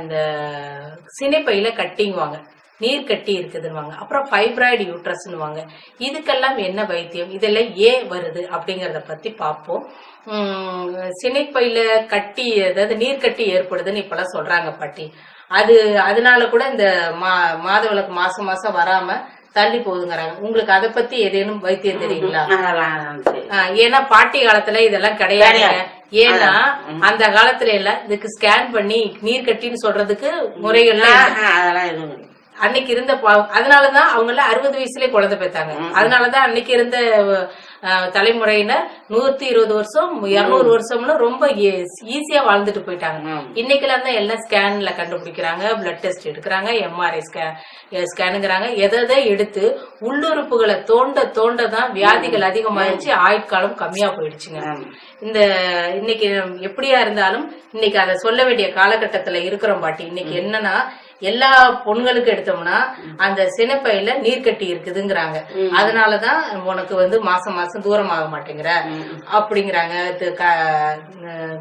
அந்த சினைப்பையில கட்டிங்குவாங்க. நீர் கட்டி இருக்குதுன்னுவாங்க. அப்புறம் ஃபைப்ராய்டு யூட்ரஸ்னுவாங்க இதுக்கெல்லாம் என்ன வைத்தியம்? இதெல்லாம் ஏன் வருது? அப்படிங்கிறத பற்றி பார்ப்போம். சினைப்பையில் சினைப்பையில கட்டி அதாவது நீர் கட்டி ஏற்படுதுன்னு இப்பெல்லாம் சொல்றாங்க பாட்டி. அது அதனால கூட இந்த மா மாதவிளக்கு மாசம் மாசம் வராமல் தள்ளி போகுதுங்கிறாங்க. உங்களுக்கு அதை பத்தி ஏதேனும் வைத்தியம் தெரியுங்களா? ஏன்னா பாட்டி காலத்துல இதெல்லாம் கிடையாது. ஏன்னா அந்த காலத்துல எல்லாம் இதுக்கு ஸ்கேன் பண்ணி நீர் கட்டின்னு சொல்றதுக்கு முறைகள்லாம் அதெல்லாம் எதுவும். அன்னைக்கு இருந்த அதனாலதான் அவங்க எல்லாம் அறுபது வயசுலயே குழந்தை பெற்றாங்க அதனாலதான் அன்னைக்கு இருந்த தலைமுறையினர் நூத்தி இருபது வருஷம் இருநூறு வருஷம்னு ரொம்ப ஈஸியா வாழ்ந்துட்டு போயிட்டாங்க. இன்னைக்கெல்லாம் தான் எல்லாம் ஸ்கேன்ல கண்டுபிடிக்கிறாங்க பிளட் டெஸ்ட் எடுக்கிறாங்க எம்ஆர்ஐ ஸ்கேன் ஸ்கேனுங்கிறாங்க எதை எடுத்து உள்ளுறுப்புகளை தோண்ட தோண்ட தான் வியாதிகள் அதிகமாயிடுச்சு ஆயுட்காலம் கம்மியா போயிடுச்சுங்க. இந்த இன்னைக்கு எப்படியா இருந்தாலும் இன்னைக்கு அதை சொல்ல வேண்டிய காலகட்டத்துல இருக்கிறோம் பாட்டி. இன்னைக்கு என்னன்னா எல்லா பொண்களுக்கு எடுத்தோம்னா அந்த சினைப்பையில நீர் கட்டி இருக்குதுங்கிறாங்க. அதனாலதான் உனக்கு வந்து மாசம் மாசம் தூரம் ஆக மாட்டேங்கிற அப்படிங்கிறாங்க.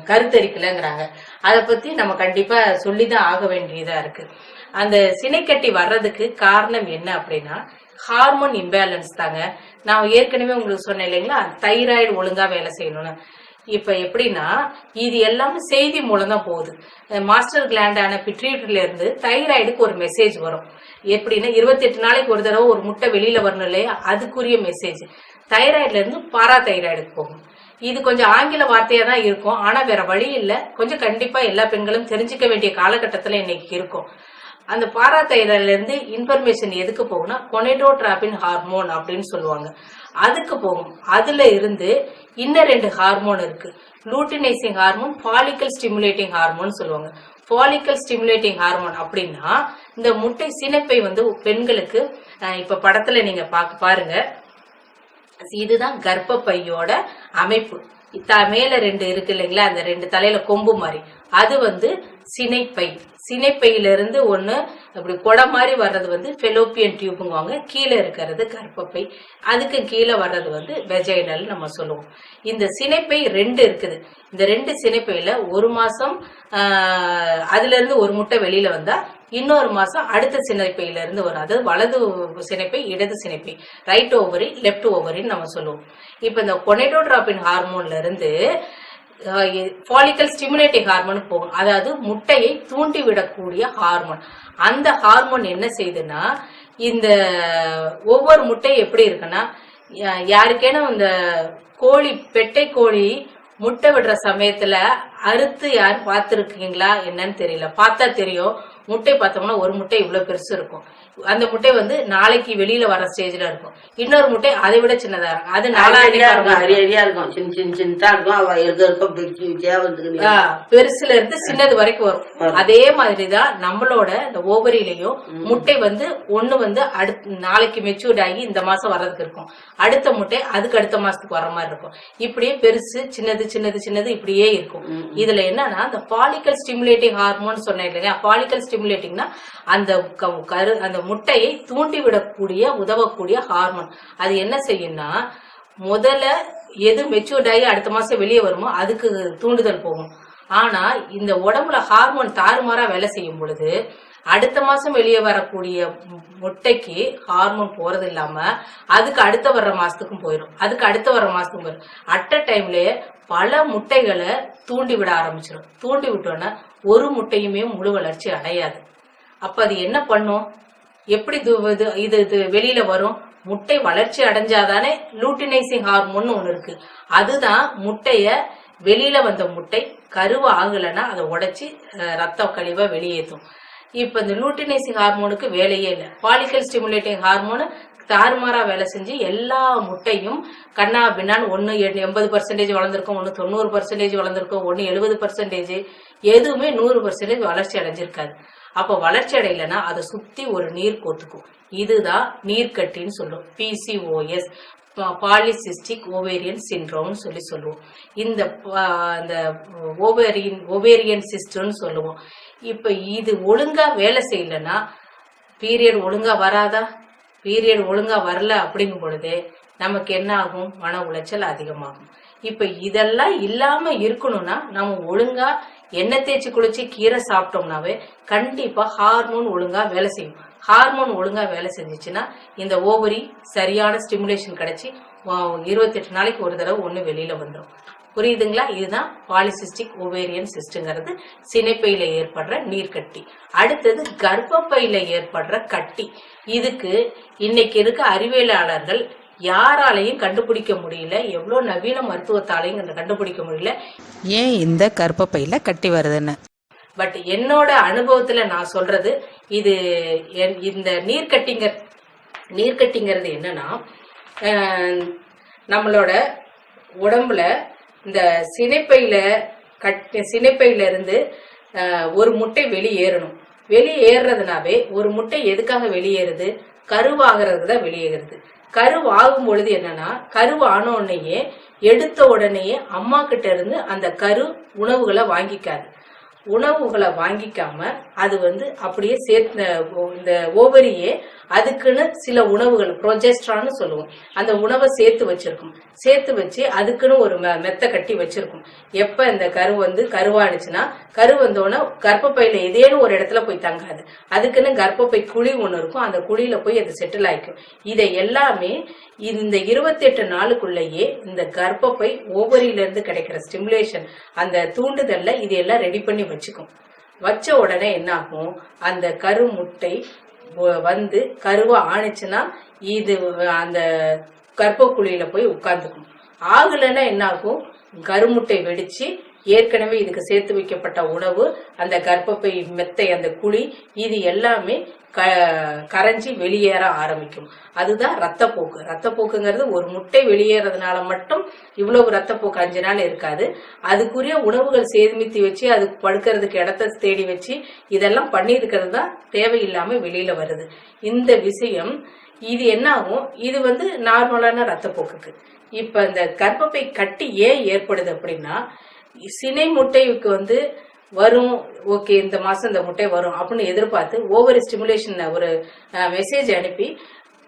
கருத்தரிக்கலங்கிறாங்க. அத பத்தி நம்ம கண்டிப்பா சொல்லிதான் ஆக வேண்டியதா இருக்கு. அந்த சினைக்கட்டி வர்றதுக்கு காரணம் என்ன அப்படின்னா ஹார்மோன் இம்பேலன்ஸ் தாங்க. நான் ஏற்கனவே உங்களுக்கு சொன்னேன் இல்லைங்களா? தைராய்டு ஒழுங்கா வேலை செய்யணும்னு. இப்ப எப்படின்னா இது எல்லாமே செய்தி மூலம் தான் போகுது. மாஸ்டர் கிளாண்டான பிட்ரீட்ல இருந்து தைராய்டுக்கு ஒரு மெசேஜ் வரும். எப்படின்னா இருபத்தி எட்டு நாளைக்கு ஒரு தடவை ஒரு முட்டை வெளியில வரணும் இல்லையா? அதுக்குரிய மெசேஜ் தைராய்டுல இருந்து பாரா தைராய்டுக்கு போகும். இது கொஞ்சம் ஆங்கில வார்த்தையா தான் இருக்கும். ஆனா வேற வழி இல்லை. கொஞ்சம் கண்டிப்பா எல்லா பெண்களும் தெரிஞ்சுக்க வேண்டிய காலகட்டத்துல இன்னைக்கு இருக்கும். அந்த பாராதைராய்டுல இருந்து இன்ஃபர்மேஷன் எதுக்கு போகும்னா கொனேடோட்ராபின் ஹார்மோன் அப்படின்னு சொல்லுவாங்க. அதுக்கு போகும். அதுல இருந்து இன்னும் ரெண்டு ஹார்மோன் இருக்கு. Luteinising hormone follicle stimulating hormone சொல்லுவாங்க. பாலிக்கல் ஸ்டிமுலேட்டிங் ஹார்மோன் அப்படின்னா இந்த முட்டை சினைப்பை வந்து பெண்களுக்கு இப்ப படத்துல நீங்க பாக்க பாருங்க. இதுதான் கர்ப்பப்பையோட அமைப்பு. த- மேல ரெண்டு இருக்கு இல்லைங்களா? அந்த ரெண்டு தலையில கொம்பு மாதிரி. அது வந்து சினைப்பை. சினைப்பையில இருந்து ஒண்ணு அப்படி கொடை மாதிரி வர்றது வந்து ஃபெலோப்பியன் டியூப்புங்குவாங்க. கீழே இருக்கிறது கர்ப்பப்பை. அதுக்கு கீழே வர்றது வந்து வெஜைனல் நம்ம சொல்லுவோம். இந்த சினைப்பை ரெண்டு இருக்குது. இந்த ரெண்டு சினைப்பையில ஒரு மாசம் அதுலேருந்து அதுல இருந்து ஒரு முட்டை வெளியில வந்தா இன்னொரு மாசம் அடுத்த சினைப்பையில இருந்து வரும் அதாவது வலது சினைப்பை இடது சினைப்பை. ரைட் ஓவரி லெப்ட் ஓவரின்னு நம்ம சொல்லுவோம். இப்ப இந்த கொனேட்டோட்ராபின் ஹார்மோன்ல இருந்து ஃபாலிக்கல் ஸ்டிமுலேட்டிங் ஹார்மோன் போகும். அதாவது முட்டையை தூண்டி விடக்கூடிய ஹார்மோன் அந்த ஹார்மோன் என்ன செய்யுதுன்னா இந்த ஒவ்வொரு முட்டை எப்படி இருக்குன்னா யா- யாருக்கேனும் இந்த கோழி பெட்டை கோழி முட்டை விடுற சமயத்துல அறுத்து யார் பார்த்துருக்கீங்களா என்னன்னு தெரியல. பார்த்தா தெரியும். முட்டை பார்த்தோம்னா ஒரு முட்டை இவ்வளவு பெருசு இருக்கும். அந்த முட்டை வந்து நாளைக்கு வெளியில வர ஸ்டேஜ்ல இருக்கும். இன்னொரு முட்டை அதை விட சின்னதா இருக்கும். அது சின்ன சின்ன சின்னதா இருக்கும் ஆ, பெருசுல இருந்து சின்னது வரைக்கும் வரும். அதே மாதிரிதான் நம்மளோட இந்த ஓவரிலையும் முட்டை வந்து ஒண்ணு வந்து அடுத்த நாளைக்கு மெச்சூர்ட் ஆகி இந்த மாசம் வர்றதுக்கு இருக்கும். அடுத்த முட்டை அதுக்கு அடுத்த மாசத்துக்கு வர மாதிரி இருக்கும். இப்படியே பெருசு சின்னது சின்னது சின்னது இப்படியே இருக்கும். இதுல என்னன்னா இந்த பாலிக்கல் ஸ்டிமுலேட்டிங் ஹார்மோன் சொன்னேன் இல்லையா பாலிக்கல் ஸ்டிமுலேட்டிங்னா அந்த க- கரு அந்த முட்டையை தூண்டி விடக்கூடிய உதவக்கூடிய ஹார்மோன் அது என்ன செய்யும்னா முதல்ல எது மெச்சூர்ட் ஆகி அடுத்த மாசம் வெளியே வருமோ அதுக்கு தூண்டுதல் போகும். ஆனா இந்த உடம்புல ஹார்மோன் தாறுமாறா வேலை செய்யும் பொழுது அடுத்த மாசம் வெளியே வரக்கூடிய மு- முட்டைக்கு ஹார்மோன் போறது இல்லாம அதுக்கு அடுத்த வர்ற மாசத்துக்கும் போயிடும் அதுக்கு அடுத்த வர்ற மாசத்துக்கும் போயிடும் அட் அ டைம்லயே பல முட்டைகளை தூண்டி விட ஆரம்பிச்சிடும் தூண்டி விட்டோன்னா ஒரு முட்டையுமே முழு வளர்ச்சி அடையாது. அப்ப அது என்ன பண்ணும்? எப்படி இது இது- இது இது வெளியில வரும்? முட்டை வளர்ச்சி அடைஞ்சாதானே லூட்டினைசிங் ஹார்மோன் ஒண்ணு இருக்கு. அதுதான் முட்டைய வெளியில வந்த முட்டை கருவு ஆகலைன்னா அதை உடைச்சி ரத்த கழிவை வெளியேற்றும். இப்ப இந்த லூட்டினைசிங் ஹார்மோனுக்கு வேலையே இல்லை. பாலிக்கல் ஸ்டிமுலேட்டிங் ஹார்மோனு தாறுமாறா வேலை செஞ்சு எல்லா முட்டையும் கண்ணா பின்னான்னு ஒன்னு எண்பது பர்சன்டேஜ் வளர்ந்துருக்கும் ஒன்னு தொண்ணூறு பர்சன்டேஜ் வளர்ந்துருக்கும் ஒன்னு எழுபது பர்சன்டேஜ் எதுவுமே நூறு பர்சன்டேஜ் வளர்ச்சி அடைஞ்சிருக்காது. அப்ப வளர்ச்சி அடையலைன்னா அதை சுத்தி ஒரு நீர் கோத்துக்கும். இதுதான் நீர்க்கட்டின்னு சொல்லுவோம் பிசிஓஎஸ் பாலிசிஸ்டிக் ஓவேரியன் சின்ரோம்னு சொல்லி சொல்லுவோம். இந்த அந்த ஓவேரியன் ஓவேரியன் சிஸ்டம்னு சொல்லுவோம். இப்ப இது ஒழுங்கா வேலை செய்யலன்னா பீரியட் ஒழுங்கா வராதா? பீரியட் ஒழுங்கா வரல அப்படிங்கும் பொழுது நமக்கு என்ன ஆகும்? மன உளைச்சல் அதிகமாகும். இப்ப இதெல்லாம் இல்லாம இருக்கணும்னா நம்ம ஒழுங்கா எண்ணெய் தேய்ச்சி குளிச்சு கீரை சாப்பிட்டோம்னாவே கண்டிப்பா ஹார்மோன் ஒழுங்கா வேலை செய்யும். ஹார்மோன் ஒழுங்கா வேலை செஞ்சுச்சுன்னா இந்த ஓவரி சரியான ஸ்டிமுலேஷன் கிடைச்சி இருபத்தெட்டு நாளைக்கு ஒரு தடவை ஒன்று வெளியில வந்துடும் புரியுதுங்களா? இதுதான் பாலிசிஸ்டிக் ஓவேரியன் சிஸ்டுங்கிறது சினைப்பையில ஏற்படுற நீர்க்கட்டி. அடுத்தது கர்ப்பப்பையில ஏற்படுற கட்டி. இதுக்கு இன்னைக்கு இருக்க அறிவியலாளர்கள் யாராலையும் கண்டுபிடிக்க முடியல. எவ்வளவு நவீன மருத்துவத்தாலையும் இந்த கண்டுபிடிக்க முடியல. ஏன் இந்த கர்ப்பப்பையில கட்டி வருதுன்னு? பட் என்னோட அனுபவத்துல நான் சொல்றது இது இந்த நீர்க்கட்டிங்க நீர்க்கட்டிங்கிறது என்னன்னா நம்மளோட உடம்புல இந்த சினைப்பையில கட் சினைப்பையில இருந்து ஒரு முட்டை வெளியேறணும். வெளியேறதுனாவே ஒரு முட்டை எதுக்காக வெளியேறுது? கருவாகிறது தான் வெளியேறுது. கருவாகும் பொழுது என்னன்னா கரு ஆன உடனேயே எடுத்த உடனேயே அம்மா கிட்ட இருந்து அந்த கரு உணவுகளை வாங்கிக்காது. உணவுகளை வாங்கிக்காம அது வந்து அப்படியே சேர்த்து இந்த ஓவரியே அதுக்குன்னு சில உணவுகள் ப்ரொஜெஸ்ட்ரான்னு சொல்லுவோம். அந்த உணவை சேர்த்து வச்சிருக்கும். சேர்த்து வச்சு அதுக்குன்னு ஒரு மெ- மெத்த கட்டி வச்சிருக்கும். எப்ப இந்த கரு வந்து கருவாடுச்சுன்னா கரு வந்தோடனே கர்ப்பப்பையில ஏதேனும் ஒரு இடத்துல போய் தங்காது. அதுக்குன்னு கர்ப்பப்பை குழி ஒன்று இருக்கும். அந்த குழியில போய் அது செட்டில் ஆயிக்கும். இதை எல்லாமே இந்த இருபத்தெட்டு நாளுக்குள்ளேயே இந்த கர்ப்பப்பை ஓவரியில இருந்து கிடைக்கிற ஸ்டிமுலேஷன் அந்த தூண்டுதல்ல இதையெல்லாம் ரெடி பண்ணி வச்சுக்கும். வச்ச உடனே என்ன ஆகும் அந்த கரு முட்டை வந்து கருவா ஆணுச்சுன்னா இது அந்த கற்பக்குழியில போய் உட்கார்ந்துக்கும் ஆகலைன்னா என்ன ஆகும் கருமுட்டை வெடிச்சு ஏற்கனவே இதுக்கு சேர்த்து வைக்கப்பட்ட உணவு அந்த கர்ப்பப்பை மெத்தை அந்த குழி இது எல்லாமே க கரைஞ்சி வெளியேற ஆரம்பிக்கும். அதுதான் ரத்தப்போக்கு. ரத்தப்போக்குங்கிறது ஒரு முட்டை வெளியேறதுனால மட்டும் இவ்வளவு ரத்தப்போக்கு அஞ்சு நாள் இருக்காது. அதுக்குரிய உணவுகள் சேமித்து வச்சு அதுக்கு படுக்கிறதுக்கு இடத்த தேடி வச்சு இதெல்லாம் பண்ணியிருக்கிறது தான் தேவையில்லாமல் வெளியில் வருது. இந்த விஷயம் இது என்ன ஆகும் இது வந்து நார்மலான ரத்தப்போக்குக்கு. இப்போ இந்த கர்ப்பப்பை கட்டி ஏன் ஏற்படுது அப்படின்னா சினை முட்டைக்கு வந்து வரும் ஓகே இந்த மாதம் இந்த முட்டை வரும் அப்படின்னு எதிர்பார்த்து ஓவர் ஸ்டிமுலேஷன் ஒரு மெசேஜ் அனுப்பி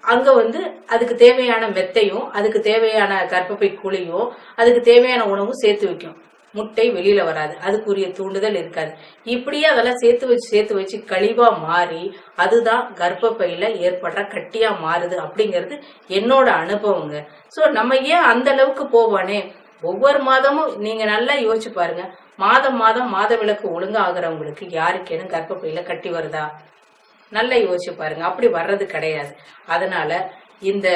அங்கே வந்து அதுக்கு தேவையான மெத்தையும் அதுக்கு தேவையான கர்ப்பப்பை குழியும் அதுக்கு தேவையான உணவும் சேர்த்து வைக்கும். முட்டை வெளியில வராது. அதுக்குரிய தூண்டுதல் இருக்காது. இப்படியே அதெல்லாம் சேர்த்து வச்சு சேர்த்து வச்சு கழிவா மாறி அதுதான் கர்ப்பப்பையில ஏற்படுற கட்டியா மாறுது அப்படிங்கிறது என்னோட அனுபவங்க. சோ நம்ம ஏன் அந்த அளவுக்கு போவானே? ஒவ்வொரு மாதமும் நீங்க நல்லா யோசிச்சு பாருங்க. மாதம் மாதம் மாத விளக்கு ஒழுங்கா ஆகுறவங்களுக்கு யாருக்கேனும் கர்ப்பப்பையில கட்டி வருதா? நல்லா யோசிச்சு பாருங்க. அப்படி வர்றது கிடையாது. அதனால இந்த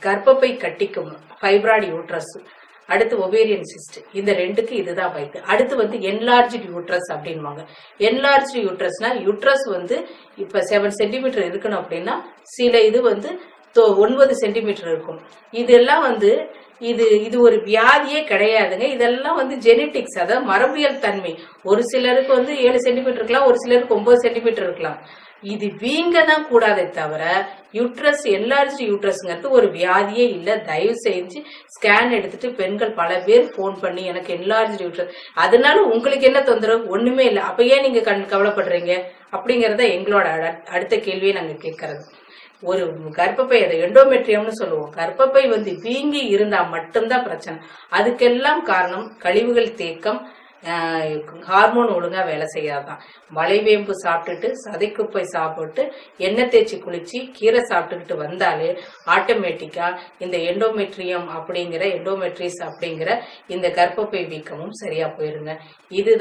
கர்ப்பப்பை கட்டிக்கும் ஃபைப்ராய்டு யூட்ரஸ் அடுத்து ஒவேரியன் சிஸ்ட் இந்த ரெண்டுக்கு இதுதான் வைத்து. அடுத்து வந்து என்லார்ஜ் யூட்ரஸ் அப்படின்வாங்க என்லார்ஜ் யூட்ரஸ்னா யூட்ரஸ் வந்து இப்ப செவன் சென்டிமீட்டர் இருக்கணும் அப்படின்னா சில இது வந்து தொ- ஒன்பது சென்டிமீட்டர் இருக்கும். இதெல்லாம் வந்து இது இது ஒரு வியாதியே கிடையாதுங்க. இதெல்லாம் வந்து ஜெனட்டிக்ஸ் அதாவது மரபியல் தன்மை. ஒரு சிலருக்கு வந்து ஏழு சென்டிமீட்டர் இருக்கலாம் ஒரு சிலருக்கு ஒன்பது சென்டிமீட்டர் இருக்கலாம். இது வீங்க தான் கூடாதே தவிர யூட்ரஸ் என்லார்ஜ் யூட்ரஸ்ங்கிறது ஒரு வியாதியே இல்லை. தயவு செஞ்சு ஸ்கேன் எடுத்துட்டு பெண்கள் பல பேர் ஃபோன் பண்ணி எனக்கு என்லார்ஜ் யூட்ரஸ் அதனால உங்களுக்கு என்ன தொந்தரவு? ஒண்ணுமே இல்லை. அப்ப ஏன் நீங்க கண் கவலைப்படுறீங்க? அப்படிங்கறத எங்களோட அட- அடுத்த கேள்வியை நாங்க கேட்கறது ஒரு கர்ப்பப்பை அதை எண்டோமெட்ரியம்னு சொல்லுவோம். கர்ப்பப்பை வந்து வீங்கி இருந்தா மட்டும்தான் பிரச்சனை. அதுக்கெல்லாம் காரணம் கழிவுகள் தேக்கம் ஹார்மோன் ஒழுங்காக வேலை செய்யாதான். மலைவேம்பு சாப்பிட்டுட்டு சதைக்குப்பை சாப்பிட்டு எண்ணெய் தேய்ச்சி குளிச்சு கீரை சாப்பிட்டுக்கிட்டு வந்தாலே ஆட்டோமேட்டிக்காக இந்த எண்டோமெட்ரியம் அப்படிங்கிற எண்டோமெட்ரிஸ் அப்படிங்கிற இந்த கர்ப்பப்பை வீக்கமும் சரியாக போயிருங்க இது